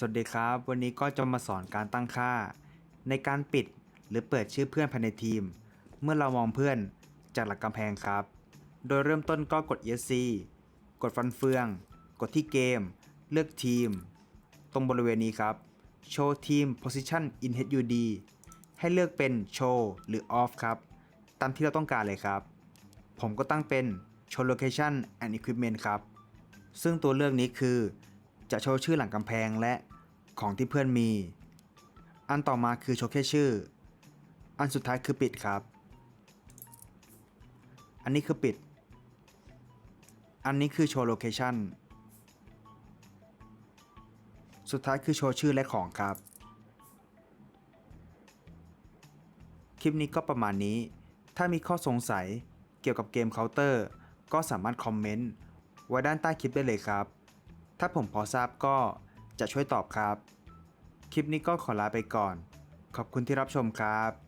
สวัสดีครับ วันนี้ก็จะมาสอนการตั้งค่า ในการปิดหรือเปิดชื่อเพื่อนภายในทีม เมื่อเรามองเพื่อนจากหลักกำแพงครับ โดยเริ่มต้นก็กด ESC กดฟันเฟือง กดที่เกม เลือกทีม ตรงบริเวณนี้ครับ Show Team Position in HUD ให้เลือกเป็น Show หรือ Off ครับ ตามที่เราต้องการเลยครับ ผมก็ตั้งเป็น Show Location and Equipment ครับ ซึ่งตัวเลือกนี้คือ จะโชว์ชื่อหลังกำแพงและของที่เพื่อนมี อันต่อมาคือโชว์แค่ชื่อ อันสุดท้ายคือปิดครับ อันนี้คือปิด อันนี้คือโชว์โลเคชันสุดท้ายคือโชว์ชื่อและของครับ คลิปนี้ก็ประมาณนี้ ถ้ามีข้อสงสัยเกี่ยวกับเกมเคาน์เตอร์ ก็สามารถคอมเมนต์ไว้ด้านใต้คลิปได้เลยครับ ถ้าผมพอทราบก็จะช่วยตอบครับ คลิปนี้ก็ขอลาไปก่อน ขอบคุณที่รับชมครับ